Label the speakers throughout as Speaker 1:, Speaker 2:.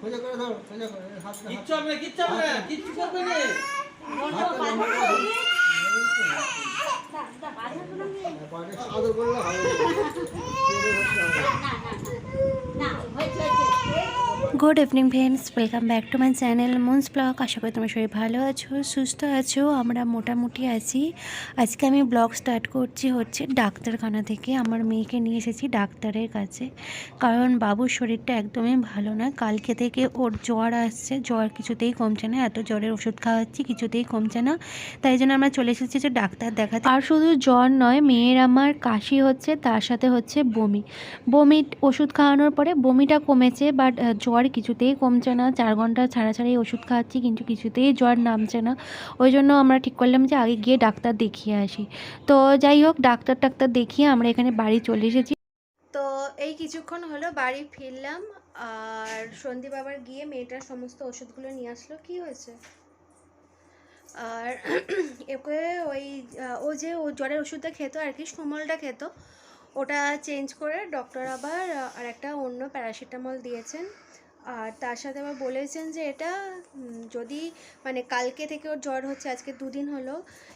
Speaker 1: সোজা করে ধরো সোজা করে হাতটা
Speaker 2: কিচ্ছু হবে না কিচ্ছু হবে কিচ্ছু করবে না
Speaker 1: আদর করলে ভালো চেপে ধরতে হবে
Speaker 3: good evening friends welcome back to my channel Moon's blog আশা করি তোমার শরীর ভালো আছো, সুস্থ আছো। আমরা মোটামুটি আছি। আজকে আমি ব্লগ স্টার্ট করছি হচ্ছে ডাক্তারখানা থেকে। আমার মেয়েকে নিয়ে এসেছি ডাক্তারের কাছে। কারণ বাবুর শরীরটা একদমই ভালো না কালকে থেকে ওর জ্বর আসছে। জ্বর কিছুতেই কমছে না। এত জ্বরের ওষুধ খাওয়াচ্ছি, কিছুতেই কমছে না। তাই জন্য আমরা চলে এসেছি যে ডাক্তার দেখাতে। আর শুধু জ্বর নয়, মেয়ের আমার কাশি হচ্ছে, তার সাথে হচ্ছে বমি। বমি ওষুধ খাওয়ানোর পরে বমিটা কমেছে বাট জ্বর কিছুতেই কমছে না, চার ঘণ্টা ছাড়া ছাড়াই ওষুধ খাওয়াচ্ছি কিন্তু কিছুতেই জ্বর নামছে না। ওই জন্য আমরা ঠিক করলাম যে আগে গিয়ে ডাক্তার দেখিয়ে আসি। তো যাই হোক, ডাক্তার টাক্তার দেখিয়ে আমরা এখানে বাড়ি চলে এসেছি। তো এই কিছুক্ষণ হলো বাড়ি ফিরলাম, আর সন্দীপ আবার গিয়ে মেয়েটার সমস্ত ওষুধগুলো নিয়ে আসলো। কি হয়েছে? আর একে ওই ও যে ও জ্বরের ওষুধটা খেত আর কি, সুমলটা খেত, ওটা চেঞ্জ করে ডক্টর আবার আর একটা অন্য প্যারাসিটামল দিয়েছেন। আর তার সাথে আবার বলেছেন যে এটা যদি মানে কালকে থেকে ওর জ্বর হচ্ছে, আজকে দুদিন হলো,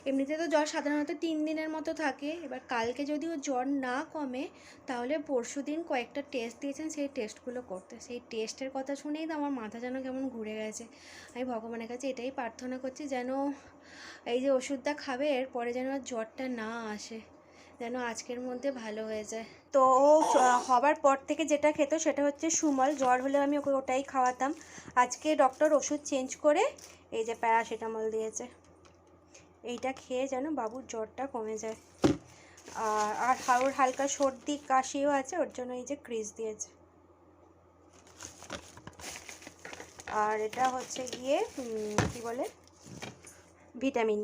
Speaker 3: এমনিতে তো জ্বর সাধারণত তিন দিনের মতো থাকে, এবার কালকে যদি ওর জ্বর না কমে, তাহলে পরশু দিন কয়েকটা টেস্ট দিয়েছেন, সেই টেস্টগুলো করতে। সেই টেস্টের কথা শুনেই তো আমার মাথা যেন কেমন ঘুরে গেছে। আমি ভগবানের কাছে এটাই প্রার্থনা করছি যেন এই যে ওষুধটা খাবে, এরপরে যেন জ্বরটা না আসে। যেন আজকের মধ্যে ভালো হয়ে যায়। তো হবার পর থেকে যেটা খেত সেটা হচ্ছে সুমল। জ্বর হলে আমি ওকে ওটাই খাওয়াতাম। আজকে ডক্টর ওষুধ চেঞ্জ করে এই যে প্যারাসিটামল দিয়েছে। এইটা খেয়ে যেন বাবুর জ্বরটা কমে যায়। আর হাওর হালকা সর্দি, কাশিও আছে, ওর জন্য এই যে ক্রিজ দিয়েছে। আর এটা হচ্ছে গিয়ে কি বলে? ভিটামিন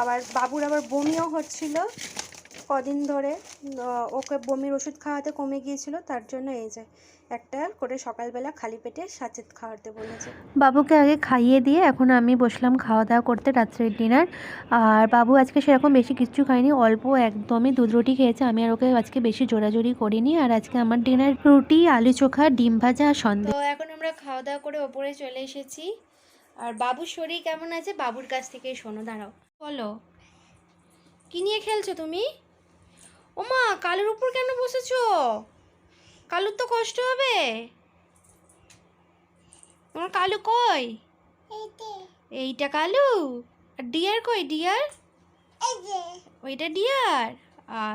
Speaker 3: আবার বাবুর আবার বমিও হচ্ছিল কদিন ধরে। ওকে বমির ওষুধ খাওয়াতে কমে গিয়েছিল তার জন্য এই যে একটা করে সকালবেলা খালি পেটে সাচেত খাওয়াতে বলেছে। বাবুকে আগে খাইয়ে দিয়ে এখন আমি বসলাম খাওয়া দাওয়া করতে রাত্রের ডিনার। আর বাবু আজকে সেরকম বেশি কিচ্ছু খায়নি অল্প একদমই দুধ রুটি খেয়েছে। আমি আর ওকে আজকে বেশি জোরাজোরি করিনি। আর আজকে আমার ডিনার রুটি আলু চোখা ডিম ভাজা আর সন্দেশ তো এখন আমরা খাওয়া দাওয়া করে ওপরে চলে এসেছি। আর বাবুর শরীর কেমন আছে? বাবুর কাছ থেকেই শোনো দাঁড়াও। বলো। কি নিয়ে খেলছো তুমি? ওমা কালুর উপর কেন বসেছো? কালুর তো কষ্ট হবে। তোমার কালু কই? এইটা। কালু? আর ডিয়ার কই ডিয়ার? ওইটা ডিয়ার?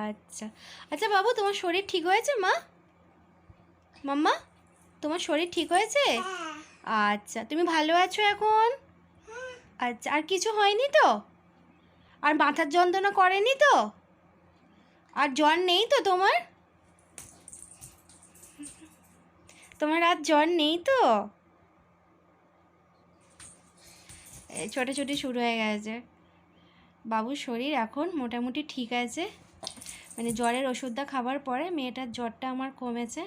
Speaker 3: আচ্ছা। আচ্ছা বাবু তোমার শরীর ঠিক হয়েছে মা? মাম্মা তোমার শরীর ঠিক হয়েছে? আচ্ছা তুমি ভালো আছো এখন? আচ্ছা আর কিছু হয়নি তো? আর মাথার যন্ত্রণা করেনি তো? আর জ্বর নেই তো তোমার? তোমার আর জ্বর নেই তো? ছোটাছুটি শুরু হয়ে গেছে। বাবুর শরীর এখন মোটামুটি ঠিক আছে। মানে জ্বরের ওষুধটা খাবার পরে মেয়েটার জ্বরটা আমার কমেছে।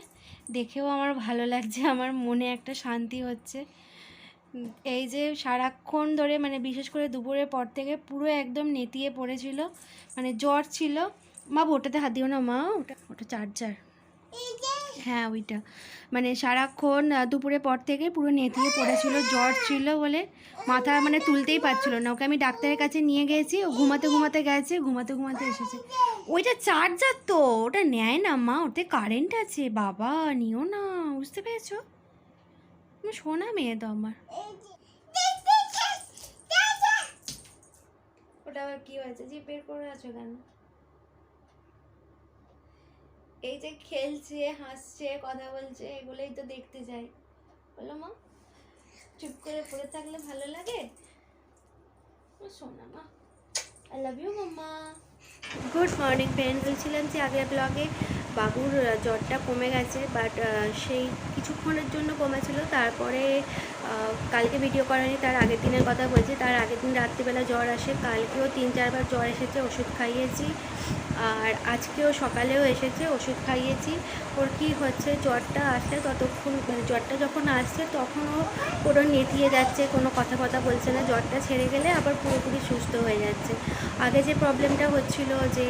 Speaker 3: দেখেও আমার ভালো লাগছে, আমার মনে একটা শান্তি হচ্ছে। এই যে সারাক্ষণ ধরে মানে বিশেষ করে দুপুরের পর থেকে পুরো একদম নেতিয়ে পড়েছিল। মানে জ্বর ছিল। মা ওটাতে হাত দিও না মা। ওটা ওটা চার্জার। হ্যাঁ ওইটা। মানে সারাক্ষণ আহ, দুপুরের পর থেকে পুরো নেতিয়ে পড়েছিল। জ্বর ছিল বলে মাথা মানে তুলতেই পারছিল না। ওকে আমি ডাক্তারের কাছে নিয়ে গেছি। ও ঘুমাতে ঘুমাতে গেছে ঘুমাতে ঘুমাতে এসেছে। ওইটা চার্জার তো ওটা নেয় না মা। ওতে কারেন্ট আছে। বাবা নিও না বুঝতে পেরেছ? তুমি শোনা মেয়ে তো আমার। ওটা আবার কি হয়েছে? যে বের করে আছো কেন? এই যে খেলছে, হাসছে, কথা বলছে, এগুলোই তো দেখতে যাই। বলো মা, চুপ করে পড়ে থাকলে ভালো লাগে? শোনা মা I love you mamma good morning friend বলছিলাম যে আগের ব্লগে বাবুর জ্বরটা কমে গেছে বাট সেই কিছুক্ষণের জন্য কমেছিল। তারপরে কালকে ভিডিও করানি তার আগের দিনের কথা বলছি। তার আগের দিন রাত্রিবেলা জ্বর আসে, কালকেও তিন, চারবার জ্বর এসেছে, ওষুধ খাইয়েছি। আর আজকেও সকালেও এসেছে, ওষুধ খাইয়েছি। ওর কি হচ্ছে, জ্বরটা আসলে ততক্ষণ মানে জ্বরটা যখন আসছে তখনও পুরো নেতিয়ে যাচ্ছে, কোনো কথা কথা বলছে না। জ্বরটা ছেড়ে গেলে আবার পুরোপুরি সুস্থ হয়ে যাচ্ছে। আগে যে প্রবলেমটা হচ্ছিল যে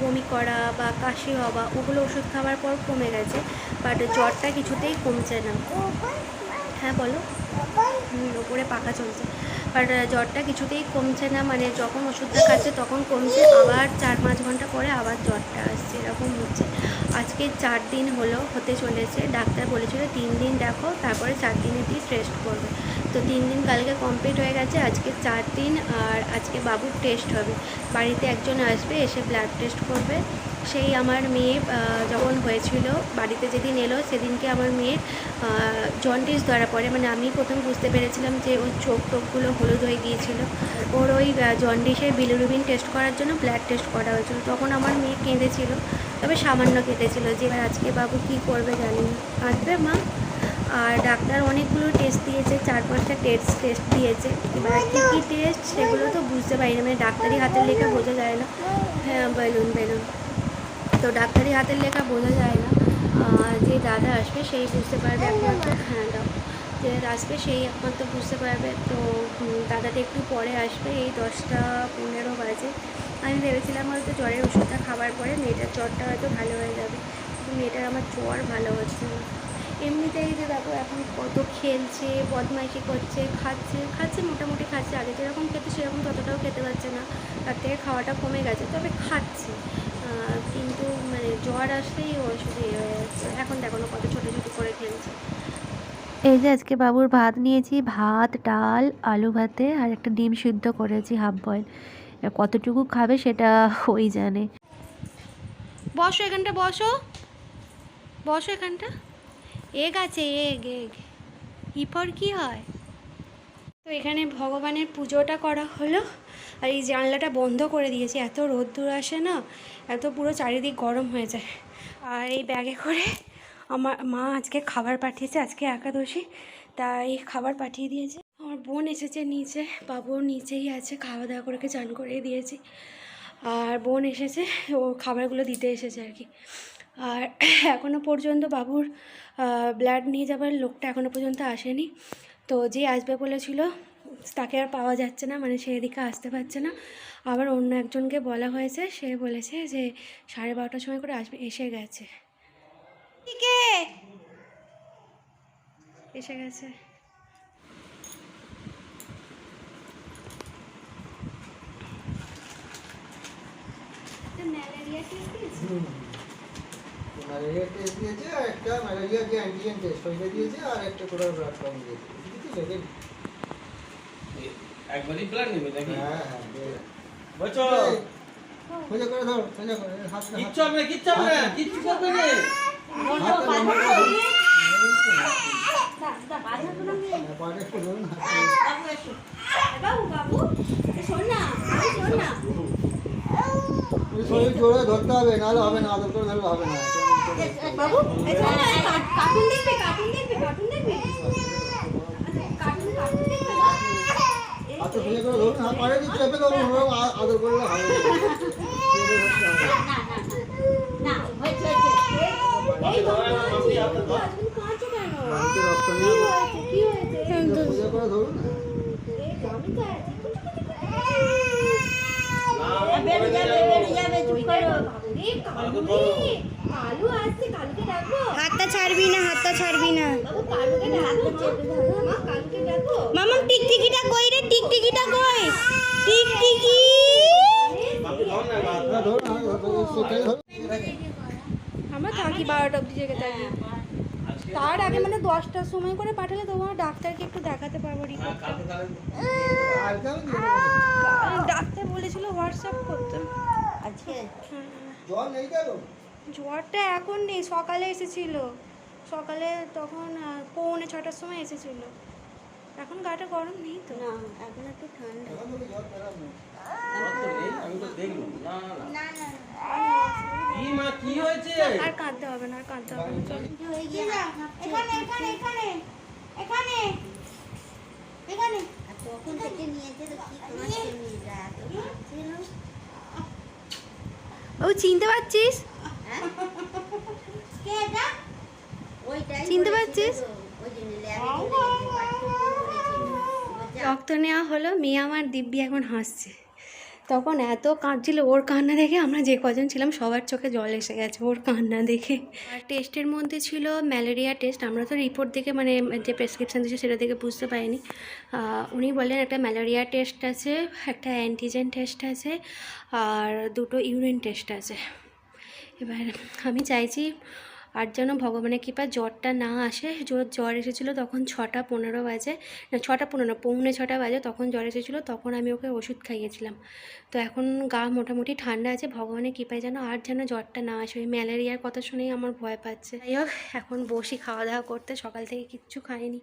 Speaker 3: বমি করা বা কাশি হওয়া, ওগুলো ওষুধ খাওয়ার পর কমে গেছে, বাট জ্বরটা কিছুতেই কমছে না। হ্যাঁ বলো। ওপরে পাখা চলছে। বাট জ্বরটা কিছুতেই কমছে না মানে যখন ওষুধটা খাচ্ছে তখন কমছে, আবার চার পাঁচ ঘণ্টা পরে আবার জ্বরটা আসছে, এরকম হচ্ছে। আজকে চার দিন হলো হতে চলেছে, ডাক্তার বলেছিল তিন দিন দেখো, তারপরে চার দিনে দিয়ে টেস্ট করবে। তো তিন দিন কালকে কমপ্লিট হয়ে গেছে, আজকে চার দিন, আর আজকে বাবুর টেস্ট হবে। বাড়িতে একজন আসবে, এসে ব্লাড টেস্ট করবে। সেই আমার মেয়ে যখন হয়েছিল, বাড়িতে যেদিন এলো, সেদিনকে আমার মেয়ের জন্ডিস ধরা পড়ে। মানে আমি প্রথম বুঝতে পেরেছিলাম যে ওর চোখ টোকগুলো হলুদ হয়ে গিয়েছিল। ওর ওই জন্ডিসের বিলিরুবিন টেস্ট করার জন্য ব্লাড টেস্ট করা হয়েছিল। তখন আমার মেয়ে কেঁদেছিল, তবে সামান্য কেঁদেছিল যে, এবার আজকে বাবু কী করবে জানি আসবে মা? আর ডাক্তার অনেকগুলো টেস্ট দিয়েছে, চার পাঁচটা টেস্ট টেস্ট দিয়েছে। এবার কী কী টেস্ট সেগুলো তো বুঝতে পারি না। মানে ডাক্তারি হাতের লেখা বোঝা যায় না। হ্যাঁ বেলুন বেলুন। তো ডাক্তারি হাতের লেখা বোঝা যায় না। যে দাদা আসবে, সেই বুঝতে পারবে একমাত্র। হ্যাঁ যে আসবে, সেই একমাত্র বুঝতে পারবে। তো দাদাটা একটু পরে আসবে, এই দশটা পনেরো বাজে। আমি ভেবেছিলাম হয়তো জ্বরের ওষুধটা খাবার পরে মেয়েটার জ্বরটা হয়তো ভালো হয়ে যাবে। কিন্তু মেয়েটার আমার জ্বর ভালো হচ্ছে না। এমনিতেই যে দেখো, এখন কত খেলছে, বদমাইশি করছে, খাচ্ছে খাচ্ছে মোটামুটি খাচ্ছে। আগে যেরকম খেতে, সেরকম ততটাও খেতে পারছে না। তার থেকে খাওয়াটা কমে গেছে, তবে খাচ্ছে। কিন্তু মানে জ্বর আসলেই ও শুধু এখন দেখো না কত ছোটো ছোটো করে খেলছে। এই যে আজকে বাবুর ভাত নিয়েছি ভাত ডাল আলু ভাতে আর একটা ডিম সিদ্ধ করেছি হাফ বয়েল। কতটুকু খাবে সেটা ওই জানে। বসো এখানটা বসো। বসো এখানটা। এগ আছে এগ এগ। ইপর কি হয়? তো এখানে ভগবানের পুজোটা করা হলো আর এই জানলাটা বন্ধ করে দিয়েছি। এত রোদ্দুর আসে না, এত পুরো চারিদিক গরম হয়ে যায়। আর এই ব্যাগে করে আমার মা আজকে খাবার পাঠিয়েছে, আজকে একাদশী, তাই খাবার পাঠিয়ে দিয়েছে। আমার বোন এসেছে নিচে বাবু নিচেই আছে, খাওয়া দাওয়া করে চান করিয়ে দিয়েছি। আর বোন এসেছে, ও খাবারগুলো দিতে এসেছে আর কি। আর এখনও পর্যন্ত বাবুর ব্লাড নিয়ে যাবার লোকটা এখনও পর্যন্ত আসেনি। তো যে আসবে বলেছিল তাকে আর পাওয়া যাচ্ছে না মানে সে এদিকে আসতে পারছে না। আবার অন্য একজনকে বলা হয়েছে সে বলেছে যে সাড়ে বারোটার সময় করে আসবে এসে গেছে। এসে গেছে। ম্যালেরিয়া টেস্ট
Speaker 1: হুম। ম্যালেরিয়া টেস্ট দিয়েছে আর একটা ম্যালেরিয়া যে অ্যান্টিজেন টেস্ট ওইটা দিয়েছে আর একটা করে ব্লাড কাউন্ট দিয়েছে।
Speaker 2: একবারই প্ল্যান নেবে নাকি?
Speaker 1: হ্যাঁ হ্যাঁ
Speaker 2: বলছো
Speaker 1: সোজা করে ধরো সোজা করে হাত।
Speaker 2: কিচ্ছু হবে কিচ্ছু হবে কিচ্ছু করবে না।
Speaker 1: হাতটা লম্বা করে। ধরো। এই তো। হ্যাঁ, শরীর জোরে ধরতে হবে নাহলে হবে না আদর করে ধরলে হবে না।
Speaker 3: বাবু এই শোন না এই কার্ট- কার্টুন দেখবে কার্টুন দেখবে কার্টুন দেখবে কার্টুন কার্টুন দেখবে
Speaker 1: হাতটা সোজা করে ধরুন হাত পাড়ে দিয়ে চেপে ধরুন ওরকম আদর করলে হবে।
Speaker 3: তো আছি। বাবুরে, কালু রে, কালু আসছে কালুকে ডাকবো
Speaker 4: হাতটা ছাড়বি না হাতটা ছাড়বি না। মামা টিকটিকিটা কই রে? টিকটিকিটা কই? টিকটিকি?
Speaker 1: হ্যাঁ, হ্যাঁ,
Speaker 3: আমরা থাকি বারোটা অব্দি জেগে থাকি। তার আগে মানে দশটার সময় করে পাঠালে তোমার ডাক্তারকে একটু দেখাতে পারব
Speaker 1: দেবো?
Speaker 3: ডাক্তার বলেছিল হোয়াটসঅ্যাপ করতে।
Speaker 4: আজকে?
Speaker 3: হ্যাঁ।
Speaker 1: জল নেই
Speaker 3: জ্বরটা এখন নেই সকালে এসেছিল। সকালে তখন পৌনে ছটার সময় এসেছিল। এখন গাটা গরম নেই তো?
Speaker 4: না এখন একটু ঠান্ডা।
Speaker 3: আর কাঁদতে হবে না আর কাঁদতে হবে না। চল।
Speaker 4: গিয়ে এখানে এখানে এখানে এখানে এখানে। তখন থেকে নিয়েছে তো কি তোমার নিয়ে যায়
Speaker 3: ও চিনতে পারছিস? চিনতে পারছিস? রক্ত নেওয়া হলো, মেয়ে আমার দিব্যি এখন হাসছে। তখন এত কাঁদছিল ওর কান্না দেখে, আমরা যে কজন ছিলাম সবার চোখে জল এসে গেছে ওর কান্না দেখে। আর টেস্টের মধ্যে ছিল ম্যালেরিয়া টেস্ট, আমরা তো রিপোর্ট দেখে মানে যে প্রেসক্রিপশান দিয়েছে সেটা দেখে বুঝতে পারিনি। উনি বললেন একটা ম্যালেরিয়া টেস্ট আছে, একটা অ্যান্টিজেন টেস্ট আছে, আর দুটো ইউরিন টেস্ট আছে। এবার আমি চাইছি আর যেন ভগবানের কৃপা জ্বরটা না আসে। জ্বর জ্বর এসেছিল তখন ছটা পনেরো বাজে, না ছটা পনেরো, পৌনে ছটা বাজে তখন জ্বর এসেছিল, তখন আমি ওকে ওষুধ খাইয়েছিলাম। তো এখন গা মোটামুটি ঠান্ডা আছে, ভগবানের কৃপায় যেন আর যেন জ্বরটা না আসে। ওই ম্যালেরিয়ার কথা শুনেই আমার ভয় পাচ্ছে। যাই হোক, এখন বসি খাওয়া দাওয়া করতে, সকাল থেকে কিচ্ছু খাইনি।